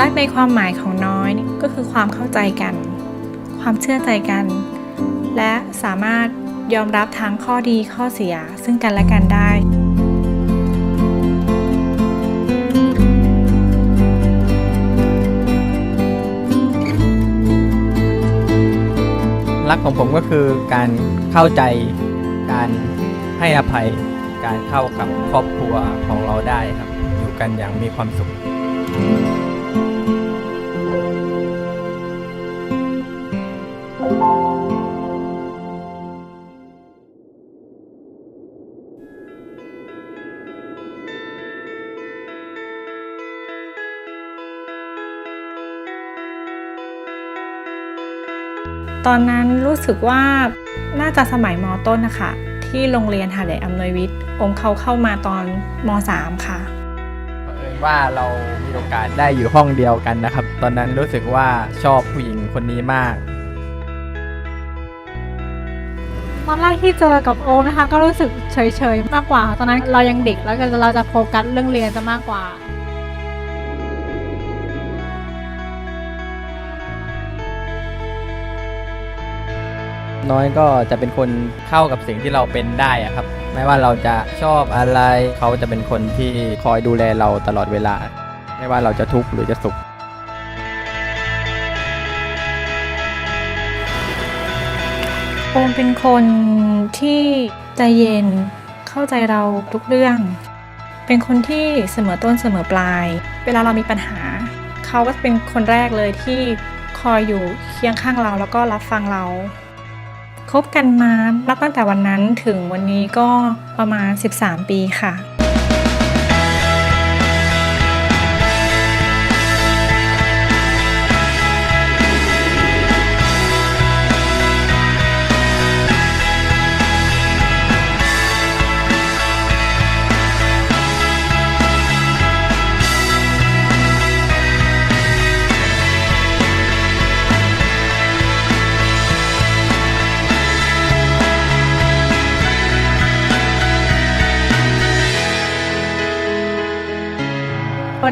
รักในความหมายของน้อยก็คือความเข้าใจกัน ความเชื่อใจกัน และสามารถยอมรับทั้งข้อดีข้อเสียซึ่งกันและกันได้รักของผมก็คือการเข้าใจการให้อภัยการเข้ากับครอบครัวของเราได้ครับ อยู่กันอย่างมีความสุข ตอนนั้นรู้สึกว่าน่าจะสมัยมต้นนะคะ ที่โรงเรียนหาดใหญ่อำนวยวิทย์อมเขาเข้ามาตอนม .3 ค่ะเผอิญว่าเรามีโอกาสได้อยู่ห้องเดียวกันนะครับ ตอนนั้นรู้สึกว่าชอบผู้หญิงคนนี้มากตอนแรกที่เจอกับโอมนะคะ ก็รู้สึกเฉยๆมากกว่า ตอนนั้นเรายังเด็กแล้วก็เราจะโฟกัสเรื่องเรียนจะมากกว่า น้อยก็จะเป็นคนเข้ากับสิ่งที่เราเป็นได้อะครับ ไม่ว่าเราจะชอบอะไรเขาจะเป็นคนที่คอยดูแลเราตลอดเวลา ไม่ว่าเราจะทุกข์หรือจะสุข โอมเป็นคนที่ใจเย็นเข้าใจเราทุกเรื่อง เป็นคนที่เสมอต้นเสมอปลาย เวลาเรามีปัญหา เขาก็เป็นคนแรกเลยที่คอยอยู่เคียงข้างเราแล้วก็รับฟังเรา คบกันมานับตั้งแต่วันนั้นถึงวันนี้ก็ประมาณ 13 ปีค่ะ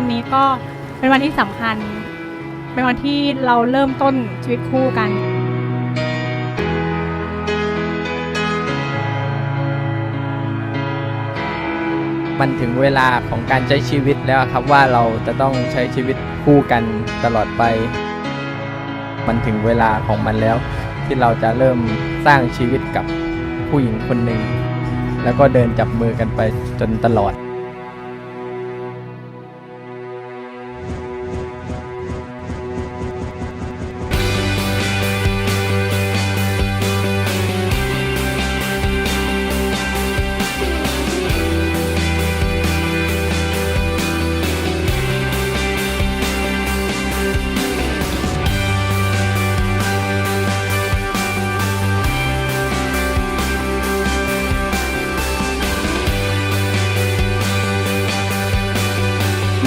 วันนี้ก็เป็นวันที่สำคัญ เป็นวันที่เราเริ่มต้นชีวิตคู่กัน มันถึงเวลาของการใช้ชีวิตแล้วครับว่าเราจะต้องใช้ชีวิตคู่กันตลอดไป มันถึงเวลาของมันแล้ว ที่เราจะเริ่มสร้างชีวิตกับผู้หญิงคนหนึ่งแล้วก็เดินจับมือกันไปจนตลอด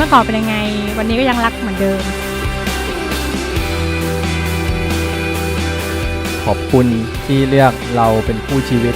มื่อก่อนเป็นยังไง วันนี้ก็ยังรักเหมือนเดิม ขอบคุณที่เลือกเราเป็นคู่ชีวิต